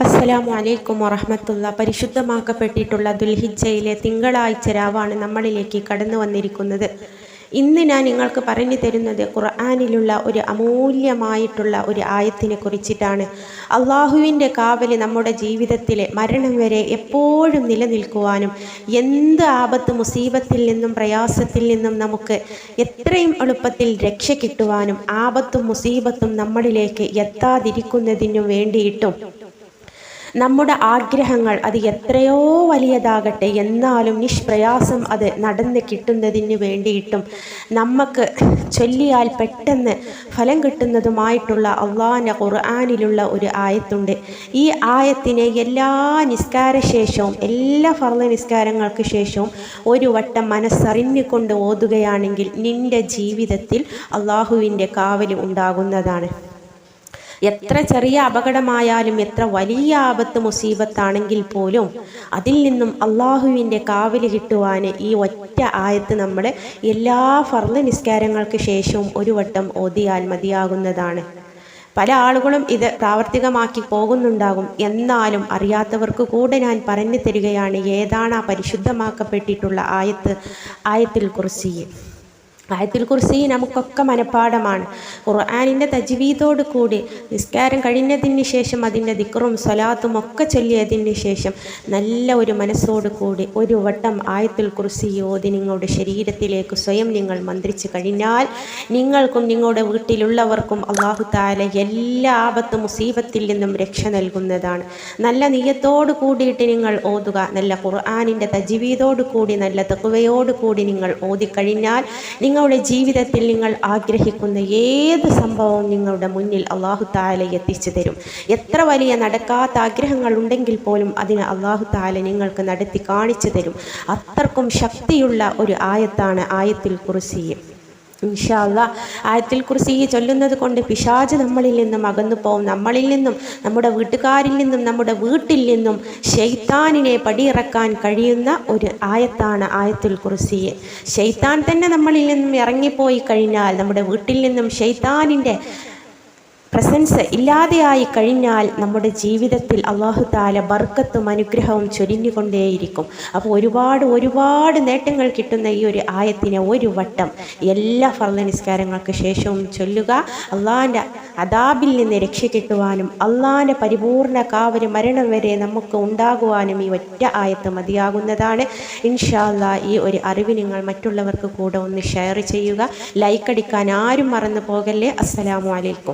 അസ്സലാമു അലൈക്കും വറഹമത്തുള്ള. പരിശുദ്ധമാക്കപ്പെട്ടിട്ടുള്ള ദുൽഹിജയിലെ തിങ്കളാഴ്ച രാവാണ് നമ്മളിലേക്ക് കടന്നു വന്നിരിക്കുന്നത്. ഇന്ന് ഞാൻ നിങ്ങൾക്ക് പറഞ്ഞു തരുന്നത് ഖുർആാനിലുള്ള ഒരു അമൂല്യമായിട്ടുള്ള ഒരു ആയത്തിനെ കുറിച്ചിട്ടാണ്. അള്ളാഹുവിന്റെ കാവൽ നമ്മുടെ ജീവിതത്തിലെ മരണം വരെ എപ്പോഴും നിലനിൽക്കുവാനും എന്ത് ആപത്ത് മുസീബത്തിൽ നിന്നും പ്രയാസത്തിൽ നിന്നും നമുക്ക് എത്രയും എളുപ്പത്തിൽ രക്ഷ കിട്ടുവാനും ആപത്തും മുസീബത്തും നമ്മളിലേക്ക് എത്താതിരിക്കുന്നതിനു വേണ്ടിയിട്ടും നമ്മുടെ ആഗ്രഹങ്ങൾ അത് എത്രയോ വലിയതാകട്ടെ എന്നാലും നിഷ്പ്രയാസം അത് നടന്ന് കിട്ടുന്നതിന് വേണ്ടിയിട്ടും നമുക്ക് ചൊല്ലിയാൽ പെട്ടെന്ന് ഫലം കിട്ടുന്നതുമായിട്ടുള്ള അള്ളാഹാന്റെ ഖുർആാനിലുള്ള ഒരു ആയത്തുണ്ട്. ഈ ആയത്തിനെ എല്ലാ നിസ്കാരശേഷവും എല്ലാ ഫർദ നിസ്കാരങ്ങൾക്ക് ശേഷവും ഒരു വട്ടം മനസ്സറിഞ്ഞുകൊണ്ട് ഓതുകയാണെങ്കിൽ നിന്റെ ജീവിതത്തിൽ അള്ളാഹുവിന്റെ കാവൽ ഉണ്ടാകുന്നതാണ്. എത്ര ചെറിയ അപകടമായാലും എത്ര വലിയ ആപത്ത് മുസീബത്താണെങ്കിൽ പോലും അതിൽ നിന്നും അള്ളാഹുവിന്റെ കാവൽ കിട്ടുവാൻ ഈ ഒറ്റ ആയത്ത് നമ്മൾ എല്ലാ ഫർദ് നിസ്കാരങ്ങൾക്ക് ശേഷവും ഒരു വട്ടം ഓതിയാൽ മതിയാകുന്നതാണ്. പല ആളുകളും ഇത് പ്രാവർത്തികമാക്കി പോകുന്നുണ്ടാകും. എന്നാലും അറിയാത്തവർക്ക് കൂടെ ഞാൻ പറഞ്ഞു തരികയാണ് ഏതാണ് ആ പരിശുദ്ധമാക്കപ്പെട്ടിട്ടുള്ള ആയത്ത് ആയത്തിൽ കുറിച്ച് ആയത്തിൽ കുർസി നമുക്കൊക്കെ മനഃപ്പാടമാണ് ഖുർആാനിന്റെ തജ്വീദോട് കൂടി നിസ്കാരം കഴിഞ്ഞതിന് ശേഷം അതിന്റെ ദിക്റും സ്വലാത്തും ഒക്കെ ചൊല്ലിയതിന് ശേഷം നല്ല ഒരു മനസ്സോട് കൂടി ഒരു വട്ടം ആയത്തിൽ കുർസി ഓതി നിങ്ങളുടെ ശരീരത്തിലേക്ക് സ്വയം നിങ്ങൾ മന്ത്രിച്ച് കഴിഞ്ഞാൽ നിങ്ങൾക്കും നിങ്ങളുടെ വീട്ടിലുള്ളവർക്കും അള്ളാഹു താല എല്ലാ ആപത്ത് മുസീബത്തിൽ നിന്നും രക്ഷ നൽകുന്നതാണ്. നല്ല നീയത്തോട് കൂടിയിട്ട് നിങ്ങൾ ഓതുക നല്ല ഖുർആാനിന്റെ തജ്വീദോട് കൂടി നല്ല തെക്കുവയോട് കൂടി നിങ്ങൾ ഓതിക്കഴിഞ്ഞാൽ നിങ്ങളുടെ ജീവിതത്തിൽ നിങ്ങൾ ആഗ്രഹിക്കുന്ന ഏത് സംഭവവും നിങ്ങളുടെ മുന്നിൽ അള്ളാഹു താല എത്തിച്ചു തരും. എത്ര വലിയ നടക്കാത്ത ആഗ്രഹങ്ങൾ ഉണ്ടെങ്കിൽ പോലും അതിന് അള്ളാഹു താല നിങ്ങൾക്ക് നടത്തി കാണിച്ചു തരും. അത്രക്കും ശക്തിയുള്ള ഒരു ആയത്താണ് ആയത്തിൽ കുറിസിയും ഇൻഷാല്ല ആയത്തിൽ കുറിച്ച് ഈ ചൊല്ലുന്നത് കൊണ്ട് പിശാജ് നമ്മളിൽ നിന്നും അകന്നു പോവും. നമ്മളിൽ നിന്നും നമ്മുടെ വീട്ടുകാരിൽ നിന്നും നമ്മുടെ വീട്ടിൽ നിന്നും ഷെയ്ത്താനിനെ പടിയിറക്കാൻ കഴിയുന്ന ഒരു ആയത്താണ് ആയത്തിൽ കുറിസിയെ ഷെയ്ത്താൻ തന്നെ നമ്മളിൽ നിന്നും ഇറങ്ങിപ്പോയി കഴിഞ്ഞാൽ നമ്മുടെ വീട്ടിൽ നിന്നും ഷെയ്ത്താനിന്റെ പ്രസൻസ് ഇല്ലാതെയായി കഴിഞ്ഞാൽ നമ്മുടെ ജീവിതത്തിൽ അള്ളാഹു താല ബർക്കത്തും അനുഗ്രഹവും ചൊരിഞ്ഞുകൊണ്ടേയിരിക്കും. അപ്പോൾ ഒരുപാട് ഒരുപാട് നേട്ടങ്ങൾ കിട്ടുന്ന ഈ ഒരു ആയത്തിനെ ഒരു വട്ടം എല്ലാ ഫർദ നിസ്കാരങ്ങൾക്ക് ശേഷവും ചൊല്ലുക. അള്ളാഹിന്റെ അദാബിൽ നിന്ന് രക്ഷ കിട്ടുവാനും അള്ളാഹിന്റെ പരിപൂർണ കാവര് മരണം വരെ നമുക്ക് ഉണ്ടാകുവാനും ഈ ഒറ്റ ആയത്ത് മതിയാകുന്നതാണ്. ഇൻഷാല്ല ഈ ഒരു അറിവ് നിങ്ങൾ മറ്റുള്ളവർക്ക് കൂടെ ഒന്ന് ഷെയർ ചെയ്യുക. ലൈക്ക് അടിക്കാൻ ആരും മറന്നു പോകല്ലേ. അസ്സലാമു അലൈക്കും.